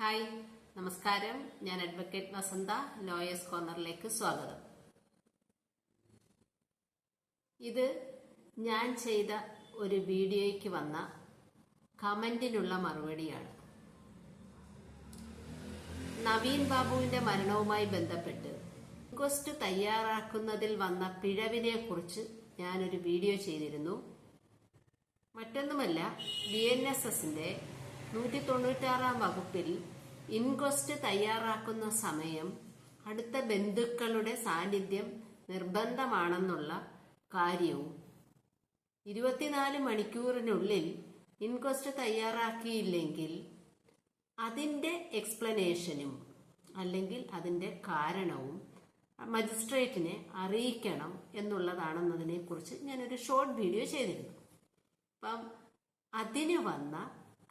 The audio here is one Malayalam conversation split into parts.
ഹായ് നമസ്കാരം. ഞാൻ അഡ്വക്കേറ്റ് വസന്ത ലോയേഴ്സ് കോർണറിലേക്ക് സ്വാഗതം. ഇത് ഞാൻ ചെയ്ത ഒരു വീഡിയോയ്ക്ക് വന്ന കമന്റിനുള്ള മറുപടിയാണ്. നവീൻ ബാബുവിന്റെ മരണവുമായി ബന്ധപ്പെട്ട് ഇൻക്വസ്റ്റ് തയ്യാറാക്കുന്നതിൽ വന്ന പിഴവിനെ കുറിച്ച് ഞാനൊരു വീഡിയോ ചെയ്തിരുന്നു. മറ്റൊന്നുമല്ല ബി എൻ എസ് എസിന്റെ നൂറ്റി തൊണ്ണൂറ്റാറാം വകുപ്പിൽ ഇൻക്വസ്റ്റ് തയ്യാറാക്കുന്ന സമയം അടുത്ത ബന്ധുക്കളുടെ സാന്നിധ്യം നിർബന്ധമാണെന്നുള്ള കാര്യവും. ഇരുപത്തിനാല് മണിക്കൂറിനുള്ളിൽ ഇൻക്വസ്റ്റ് തയ്യാറാക്കിയില്ലെങ്കിൽ അതിന്റെ എക്സ്പ്ലനേഷനും അല്ലെങ്കിൽ അതിന്റെ കാരണവും മജിസ്ട്രേറ്റിനെ അറിയിക്കണം എന്നുള്ളതാണെന്നതിനെ കുറിച്ച് ഞാനൊരു ഷോർട്ട് വീഡിയോ ചെയ്തിരുന്നു. അപ്പം അതിന് വന്ന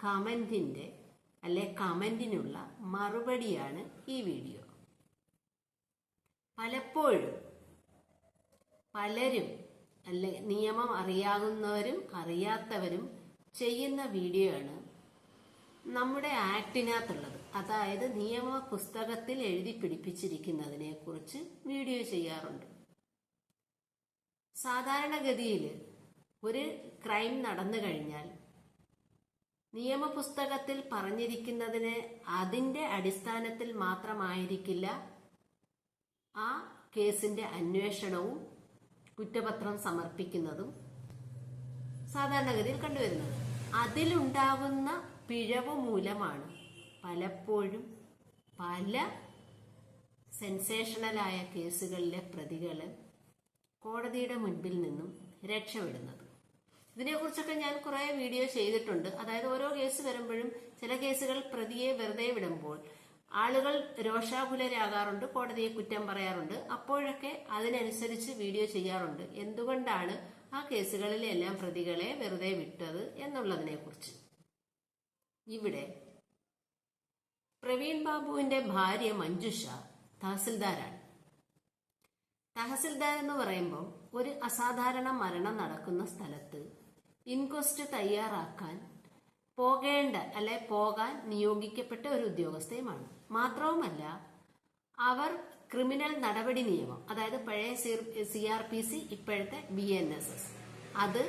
കമന്റിന്റെ അല്ലെ കമന്റിനുള്ള മറുപടിയാണ് ഈ വീഡിയോ. പലപ്പോഴും പലരും അല്ലെ നിയമം അറിയാവുന്നവരും അറിയാത്തവരും ചെയ്യുന്ന വീഡിയോയാണ് നമ്മുടെ ആക്ടിനകത്തുള്ളത്. അതായത് നിയമ പുസ്തകത്തിൽ എഴുതി പിടിപ്പിച്ചിരിക്കുന്നതിനെ കുറിച്ച് വീഡിയോ ചെയ്യാറുണ്ട്. സാധാരണഗതിയിൽ ഒരു ക്രൈം നടന്നു കഴിഞ്ഞാൽ നിയമപുസ്തകത്തിൽ പറഞ്ഞിരിക്കുന്നതിന് അതിന്റെ അടിസ്ഥാനത്തിൽ മാത്രമായിരിക്കില്ല ആ കേസിന്റെ അന്വേഷണവും കുറ്റപത്രം സമർപ്പിക്കുന്നതും സാധാരണഗതിയിൽ കണ്ടുവരുന്നത്. അതിലുണ്ടാവുന്ന പിഴവ് മൂലമാണ് പലപ്പോഴും പല സെൻസേഷണലായ കേസുകളിലെ പ്രതികൾ കോടതിയുടെ മുൻപിൽ നിന്നും രക്ഷപ്പെടുന്നത്. ഇതിനെക്കുറിച്ചൊക്കെ ഞാൻ കുറെ വീഡിയോ ചെയ്തിട്ടുണ്ട്. അതായത് ഓരോ കേസ് വരുമ്പോഴും ചില കേസുകൾ പ്രതിയെ വെറുതെ വിടുമ്പോൾ ആളുകൾ രോഷാകുലരാകാറുണ്ട് കോടതിയെ കുറ്റം പറയാറുണ്ട്. അപ്പോഴൊക്കെ അതിനനുസരിച്ച് വീഡിയോ ചെയ്യാറുണ്ട്. എന്തുകൊണ്ടാണ് ആ കേസുകളിലെല്ലാം പ്രതികളെ വെറുതെ വിട്ടത് എന്നുള്ളതിനെ കുറിച്ച് ഇവിടെ പ്രവീൺ ബാബുവിന്റെ ഭാര്യ മഞ്ജുഷ തഹസിൽദാരാണ്. തഹസിൽദാർ എന്ന് പറയുമ്പോൾ ഒരു അസാധാരണ മരണം നടക്കുന്ന സ്ഥലത്ത് ഇൻക്വസ്റ്റ് തയ്യാറാക്കാൻ പോകേണ്ട അല്ലെ പോകാൻ നിയോഗിക്കപ്പെട്ട ഒരു ഉദ്യോഗസ്ഥയുമാണ്. മാത്രവുമല്ല അവർ ക്രിമിനൽ നടപടി നിയമം അതായത് പഴയ സി ആർ പി സി ഇപ്പോഴത്തെ ബി എൻ എസ് എസ് അത്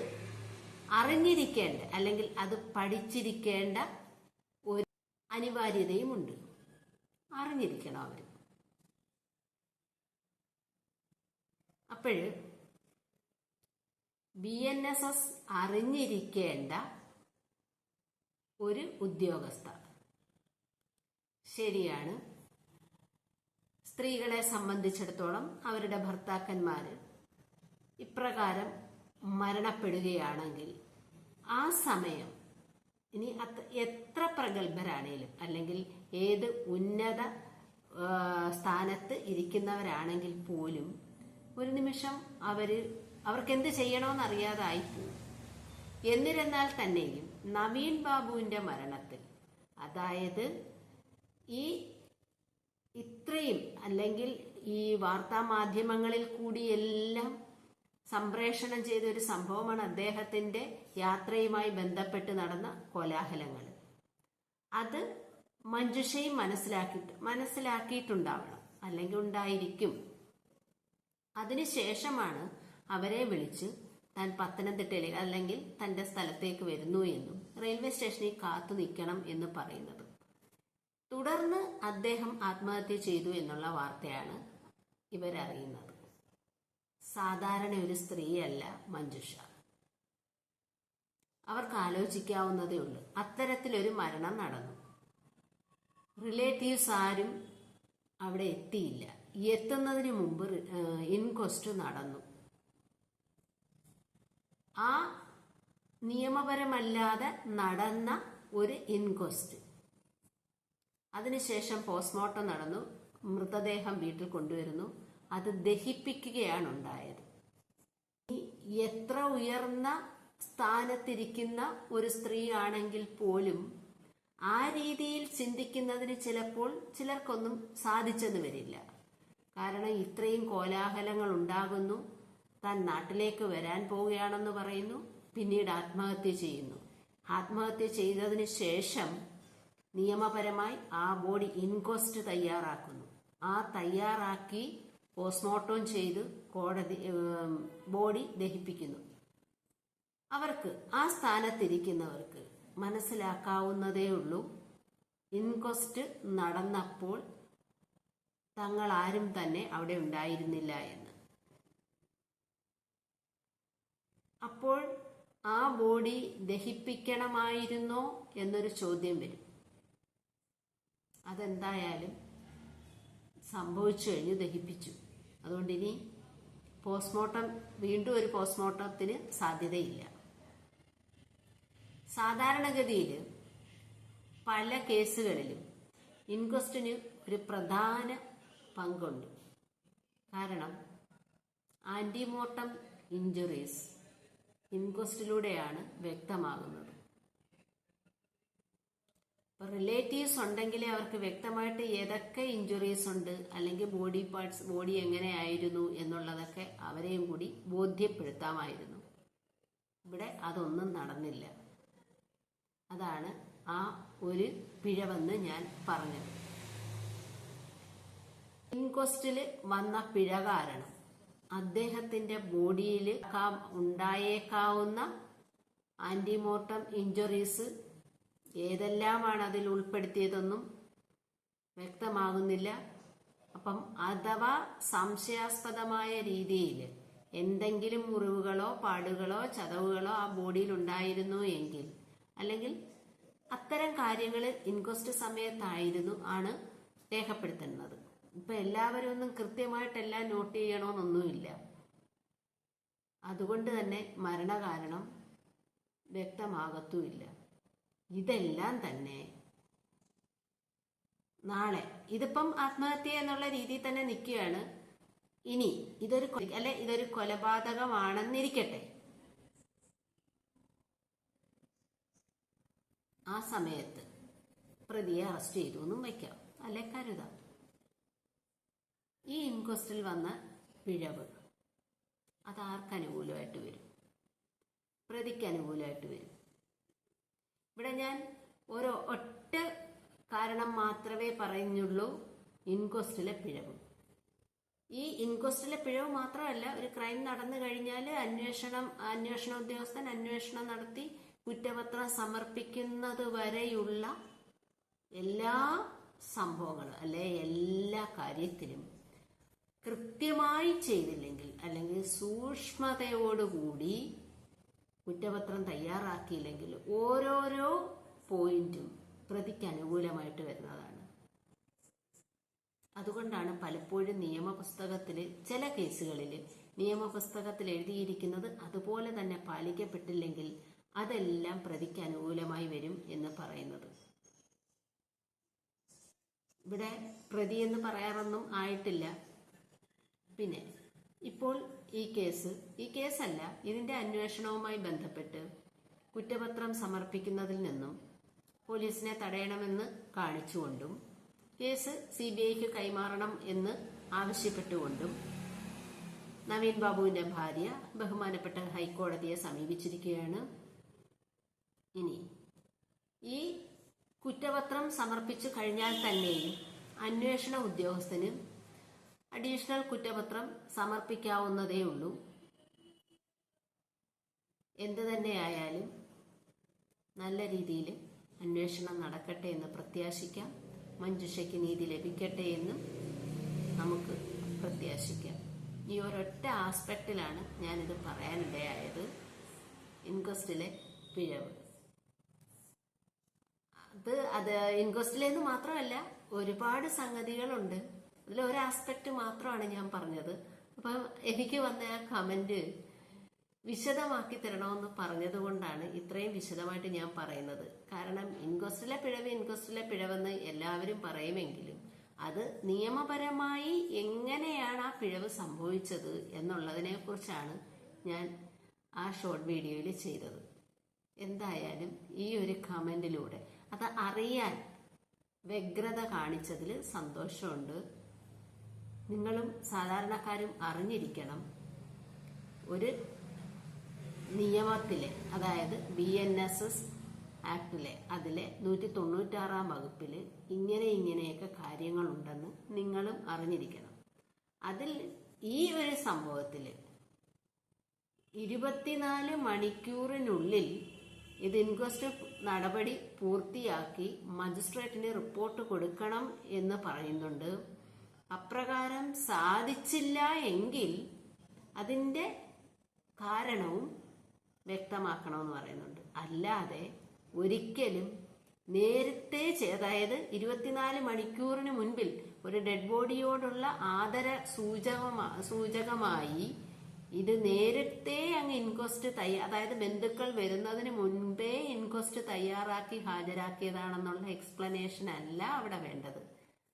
അറിഞ്ഞിരിക്കേണ്ട അല്ലെങ്കിൽ അത് പഠിച്ചിരിക്കേണ്ട ഒരു അനിവാര്യതയുമുണ്ട് അറിഞ്ഞിരിക്കണം അവർ അപ്പോഴ് ബി എൻ എസ് എസ് അറിഞ്ഞിരിക്കേണ്ട ഒരു ഉദ്യോഗസ്ഥ. ശരിയാണ്. സ്ത്രീകളെ സംബന്ധിച്ചിടത്തോളം അവരുടെ ഭർത്താക്കന്മാർ ഇപ്രകാരം മരണപ്പെടുകയാണെങ്കിൽ ആ സമയം ഇനി എത്ര പ്രഗത്ഭരാണേലും അല്ലെങ്കിൽ ഏത് ഉന്നത സ്ഥാനത്ത് ഇരിക്കുന്നവരാണെങ്കിൽ പോലും ഒരു നിമിഷം അവർ അവർക്ക് എന്ത് ചെയ്യണമെന്ന് അറിയാതായി പോകും എന്നിരുന്നാൽ തന്നെയും നവീൻ ബാബുവിന്റെ മരണത്തിൽ അതായത് ഈ ഇത്രയും അല്ലെങ്കിൽ ഈ വാർത്താ മാധ്യമങ്ങളിൽ കൂടി എല്ലാം സംപ്രേഷണം ചെയ്ത ഒരു സംഭവമാണ് അദ്ദേഹത്തിന്റെ യാത്രയുമായി ബന്ധപ്പെട്ട് നടന്ന കോലാഹലങ്ങൾ അത് മഞ്ജുഷയും മനസ്സിലാക്കി മനസ്സിലാക്കിയിട്ടുണ്ടാവണം അല്ലെങ്കിൽ ഉണ്ടായിരിക്കും. അതിനുശേഷമാണ് അവരെ വിളിച്ച് താൻ പത്തനംതിട്ടയിലേക്ക് അല്ലെങ്കിൽ തന്റെ സ്ഥലത്തേക്ക് വരുന്നു എന്നും റെയിൽവേ സ്റ്റേഷനിൽ കാത്തു നിൽക്കണം എന്ന് പറയുന്നത്. തുടർന്ന് അദ്ദേഹം ആത്മഹത്യ ചെയ്തു എന്നുള്ള വാർത്തയാണ് ഇവരറിയുന്നത് സാധാരണ ഒരു സ്ത്രീയല്ല മഞ്ജുഷ. അവർക്ക് ആലോചിക്കാവുന്നതേ ഉള്ളൂ. അത്തരത്തിലൊരു മരണം നടന്നു. റിലേറ്റീവ്സ് ആരും അവിടെ എത്തിയില്ല. എത്തുന്നതിന് മുമ്പ് ഇൻക്വസ്റ്റ് നടന്നു. ആ നിയമപരമല്ലാതെ നടന്ന ഒരു ഇൻക്വസ്റ്റ് അതിനുശേഷം പോസ്റ്റ്മോർട്ടം നടന്നു. മൃതദേഹം വീട്ടിൽ കൊണ്ടുവരുന്നു. അത് ദഹിപ്പിക്കുകയാണ് ഉണ്ടായത് എത്ര ഉയർന്ന സ്ഥാനത്തിരിക്കുന്ന ഒരു സ്ത്രീ ആണെങ്കിൽ പോലും ആ രീതിയിൽ ചിന്തിക്കുന്നതിന് ചിലപ്പോൾ ചിലർക്കൊന്നും സാധിച്ചെന്ന് വരില്ല. കാരണം ഇത്രയും കോലാഹലങ്ങൾ ഉണ്ടാകുന്നു. താൻ നാട്ടിലേക്ക് വരാൻ പോവുകയാണെന്ന് പറയുന്നു. പിന്നീട് ആത്മഹത്യ ചെയ്യുന്നു. ആത്മഹത്യ ചെയ്തതിന് ശേഷം നിയമപരമായി ആ ബോഡി ഇൻക്വസ്റ്റ് തയ്യാറാക്കുന്നു. ആ തയ്യാറാക്കി പോസ്റ്റ്മോർട്ടം ചെയ്ത് കോടതി ബോഡി ദഹിപ്പിക്കുന്നു. അവർക്ക് ആ സ്ഥാനത്തിരിക്കുന്നവർക്ക് മനസ്സിലാക്കാവുന്നതേ ഉള്ളൂ. ഇൻക്വസ്റ്റ് നടന്നപ്പോൾ തങ്ങൾ ആരും തന്നെ അവിടെ ഉണ്ടായിരുന്നില്ല എന്ന്. അപ്പോൾ ആ ബോഡി ദഹിപ്പിക്കണമായിരുന്നോ എന്നൊരു ചോദ്യം വരും. അതെന്തായാലും സംഭവിച്ചു കഴിഞ്ഞ് ദഹിപ്പിച്ചു. അതുകൊണ്ട് ഇനി പോസ്റ്റ്മോർട്ടം വീണ്ടും ഒരു പോസ്റ്റ്മോർട്ടത്തിന് സാധ്യതയില്ല. സാധാരണഗതിയിൽ പല കേസുകളിലും ഇൻക്വസ്റ്റിന് ഒരു പ്രധാന പങ്കുണ്ട്. കാരണം ആന്റിമോർട്ടം ഇഞ്ചുറീസ് ഇൻക്വസ്റ്റിലൂടെയാണ് വ്യക്തമാകുന്നത്. ഇപ്പൊ റിലേറ്റീവ്സ് ഉണ്ടെങ്കിലേ അവർക്ക് വ്യക്തമായിട്ട് ഏതൊക്കെ ഇഞ്ചുറീസ് ഉണ്ട് അല്ലെങ്കിൽ ബോഡി പാർട്സ് ബോഡി എങ്ങനെയായിരുന്നു എന്നുള്ളതൊക്കെ അവരെയും കൂടി ബോധ്യപ്പെടുത്താമായിരുന്നു. ഇവിടെ അതൊന്നും നടന്നില്ല. അതാണ് ആ ഒരു പിഴവെന്ന് ഞാൻ പറഞ്ഞത്. ഇൻക്വസ്റ്റിൽ വന്ന പിഴ കാരണം. അദ്ദേഹത്തിന്റെ ബോഡിയിൽ ഉണ്ടായേക്കാവുന്ന ആന്റിമോർട്ടം ഇഞ്ചുറീസ് ഏതെല്ലാമാണ് അതിൽ ഉൾപ്പെടുത്തിയതെന്നും വ്യക്തമാകുന്നില്ല. അപ്പം അഥവാ സംശയാസ്പദമായ രീതിയിൽ എന്തെങ്കിലും മുറിവുകളോ പാടുകളോ ചതവുകളോ ആ ബോഡിയിൽ ഉണ്ടായിരുന്നു എങ്കിൽ അല്ലെങ്കിൽ അത്തരം കാര്യങ്ങൾ ഇൻക്വസ്റ്റ് സമയത്തായിരുന്നു ആണ് രേഖപ്പെടുത്തുന്നത് ഇപ്പൊ എല്ലാവരും ഒന്നും കൃത്യമായിട്ടെല്ലാം നോട്ട് ചെയ്യണമെന്നൊന്നുമില്ല അതുകൊണ്ട് തന്നെ മരണകാരണം വ്യക്തമാകത്തുമില്ല. ഇതെല്ലാം തന്നെ നാളെ. ഇതിപ്പം ആത്മഹത്യ എന്നുള്ള രീതിയിൽ തന്നെ നിൽക്കുകയാണ്. ഇനി ഇതൊരു അല്ലെ ഇതൊരു കൊലപാതകമാണെന്നിരിക്കട്ടെ. ആ സമയത്ത് പ്രതിയെ അറസ്റ്റ് ചെയ്തു എന്നും വയ്ക്കാം. അല്ലെ കരുതാം. ഈ ഇൻക്വസ്റ്റിൽ വന്ന പിഴവ്. അത് ആർക്ക് അനുകൂലമായിട്ട് വരും? പ്രതിക്ക് അനുകൂലമായിട്ട് വരും. ഇവിടെ ഞാൻ ഒരു ഒറ്റ കാരണം മാത്രമേ പറയുന്നുള്ളൂ ഇൻക്വസ്റ്റിലെ പിഴവ്. ഈ ഇൻക്വസ്റ്റിലെ പിഴവ് മാത്രമല്ല ഒരു ക്രൈം നടന്നു കഴിഞ്ഞാൽ അന്വേഷണം അന്വേഷണ ഉദ്യോഗസ്ഥൻ അന്വേഷണം നടത്തി കുറ്റപത്രം സമർപ്പിക്കുന്നത് വരെയുള്ള എല്ലാ സംഭവങ്ങളും അല്ലെ എല്ലാ കാര്യത്തിലും കൃത്യമായി ചെയ്തില്ലെങ്കിൽ അല്ലെങ്കിൽ സൂക്ഷ്മതയോടുകൂടി കുറ്റപത്രം തയ്യാറാക്കിയില്ലെങ്കിൽ ഓരോരോ പോയിന്റും പ്രതിക്ക് അനുകൂലമായിട്ട് വരുന്നതാണ്. അതുകൊണ്ടാണ് പലപ്പോഴും നിയമപുസ്തകത്തിൽ ചില കേസുകളിൽ നിയമപുസ്തകത്തിൽ എഴുതിയിരിക്കുന്നത് അതുപോലെ തന്നെ പാലിക്കപ്പെട്ടില്ലെങ്കിൽ അതെല്ലാം പ്രതിക്ക് അനുകൂലമായി വരും എന്ന് പറയുന്നത്. ഇവിടെ പ്രതി എന്ന് പറയാറൊന്നും ആയിട്ടില്ല. പിന്നെ ഇപ്പോൾ ഈ കേസ് ഈ കേസല്ല ഇതിന്റെ അന്വേഷണവുമായി ബന്ധപ്പെട്ട് കുറ്റപത്രം സമർപ്പിക്കുന്നതിൽ നിന്നും പോലീസിനെ തടയണമെന്ന് കാണിച്ചുകൊണ്ടും കേസ് സി ബി ഐക്ക് കൈമാറണം എന്ന് ആവശ്യപ്പെട്ടുകൊണ്ടും നവീൻ ബാബുവിന്റെ ഭാര്യ ബഹുമാനപ്പെട്ട ഹൈക്കോടതിയെ സമീപിച്ചിരിക്കുകയാണ്. ഇനി ഈ കുറ്റപത്രം സമർപ്പിച്ചു കഴിഞ്ഞാൽ തന്നെയും അന്വേഷണ ഉദ്യോഗസ്ഥന് അഡീഷണൽ കുറ്റപത്രം സമർപ്പിക്കാവുന്നതേ ഉള്ളൂ. എന്ത് തന്നെയായാലും നല്ല രീതിയിൽ അന്വേഷണം നടക്കട്ടെ എന്ന് പ്രത്യാശിക്കാം. മഞ്ജുഷയ്ക്ക് നീതി ലഭിക്കട്ടെ എന്നും നമുക്ക് പ്രത്യാശിക്കാം. ഈ ഒരൊറ്റ ആസ്പെക്റ്റിലാണ് ഞാനിത് പറയാനിടയായത്. ഇൻക്വസ്റ്റിലെ പിഴവ്. അത് അത് ഇൻക്വസ്റ്റിലേന്ന് മാത്രമല്ല ഒരുപാട് സംഗതികളുണ്ട്. അതിൽ ആസ്പെക്ട് മാത്രമാണ് ഞാൻ പറഞ്ഞത്. അപ്പം എനിക്ക് വന്ന ആ കമന്റ് വിശദമാക്കി തരണമെന്ന് പറഞ്ഞത് കൊണ്ടാണ് ഇത്രയും വിശദമായിട്ട് ഞാൻ പറയുന്നത്. കാരണം ഇൻക്വസ്റ്റിലെ പിഴവ് ഇൻക്വസ്റ്റിലെ പിഴവെന്ന് എല്ലാവരും പറയുമെങ്കിലും അത് നിയമപരമായി എങ്ങനെയാണ് ആ പിഴവ് സംഭവിച്ചത് എന്നുള്ളതിനെ കുറിച്ചാണ് ഞാൻ ആ ഷോർട്ട് വീഡിയോയിൽ ചെയ്തത്. എന്തായാലും ഈ ഒരു കമന്റിലൂടെ അത് അറിയാൻ വ്യഗ്രത കാണിച്ചതിൽ സന്തോഷമുണ്ട്. നിങ്ങളും സാധാരണക്കാരും അറിഞ്ഞിരിക്കണം. ഒരു നിയമത്തിലെ അതായത് ബി എൻ എസ് എസ് ആക്ടിലെ അതിലെ നൂറ്റി തൊണ്ണൂറ്റാറാം വകുപ്പിൽ ഇങ്ങനെ ഇങ്ങനെയൊക്കെ കാര്യങ്ങളുണ്ടെന്ന് നിങ്ങളും അറിഞ്ഞിരിക്കണം. അതിൽ ഈ ഒരു സംഭവത്തിൽ ഇരുപത്തിനാല് മണിക്കൂറിനുള്ളിൽ ഇത് ഇൻക്വസ്റ്റ് നടപടി പൂർത്തിയാക്കി മജിസ്ട്രേറ്റിന് റിപ്പോർട്ട് കൊടുക്കണം എന്ന് പറയുന്നുണ്ട്. അപ്രകാരം സാധിച്ചില്ല എങ്കിൽ അതിന്റെ കാരണവും വ്യക്തമാക്കണമെന്ന് പറയുന്നുണ്ട്. അല്ലാതെ ഒരിക്കലും നേരത്തെ അതായത് ഇരുപത്തിനാല് മണിക്കൂറിന് മുൻപിൽ ഒരു ഡെഡ് ബോഡിയോടുള്ള ആദര സൂചക സൂചകമായി ഇത് നേരത്തെ അങ്ങ് ഇൻക്വസ്റ്റ് തയ്യാ അതായത് ബന്ധുക്കൾ വരുന്നതിന് മുൻപേ ഇൻക്വസ്റ്റ് തയ്യാറാക്കി ഹാജരാക്കിയതാണെന്നുള്ള എക്സ്പ്ലനേഷൻ അല്ല അവിടെ വേണ്ടത്.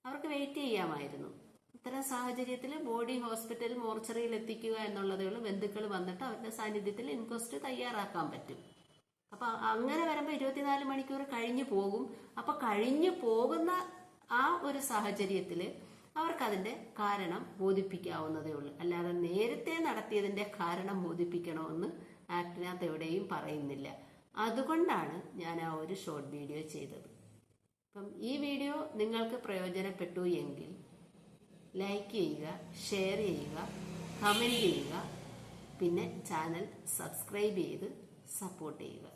അവർക്ക് വെയിറ്റ് ചെയ്യാമായിരുന്നു. ഇത്തരം സാഹചര്യത്തിൽ ബോഡി ഹോസ്പിറ്റൽ മോർച്ചറിയിൽ എത്തിക്കുക എന്നുള്ളതേ ഉള്ളൂ. ബന്ധുക്കൾ വന്നിട്ട് അവരുടെ സാന്നിധ്യത്തിൽ ഇൻക്വസ്റ്റ് തയ്യാറാക്കാൻ പറ്റും. അപ്പൊ അങ്ങനെ വരുമ്പോൾ ഇരുപത്തിനാല് മണിക്കൂർ കഴിഞ്ഞു പോകും. അപ്പൊ കഴിഞ്ഞു പോകുന്ന ആ ഒരു സാഹചര്യത്തിൽ അവർക്കതിന്റെ കാരണം ബോധിപ്പിക്കാവുന്നതേ ഉള്ളൂ. അല്ലാതെ നേരത്തെ നടത്തിയതിന്റെ കാരണം ബോധിപ്പിക്കണമെന്ന് ആക്ടിനകത്ത് എവിടെയും പറയുന്നില്ല. അതുകൊണ്ടാണ് ഞാൻ ആ ഒരു ഷോർട്ട് വീഡിയോ ചെയ്തത്. അപ്പം ഈ വീഡിയോ നിങ്ങൾക്ക് പ്രയോജനപ്പെട്ടു എങ്കിൽ ലൈക്ക് ചെയ്യുക ഷെയർ ചെയ്യുക കമന്റ് ചെയ്യുക പിന്നെ ചാനൽ സബ്സ്ക്രൈബ് ചെയ്ത് സപ്പോർട്ട് ചെയ്യുക.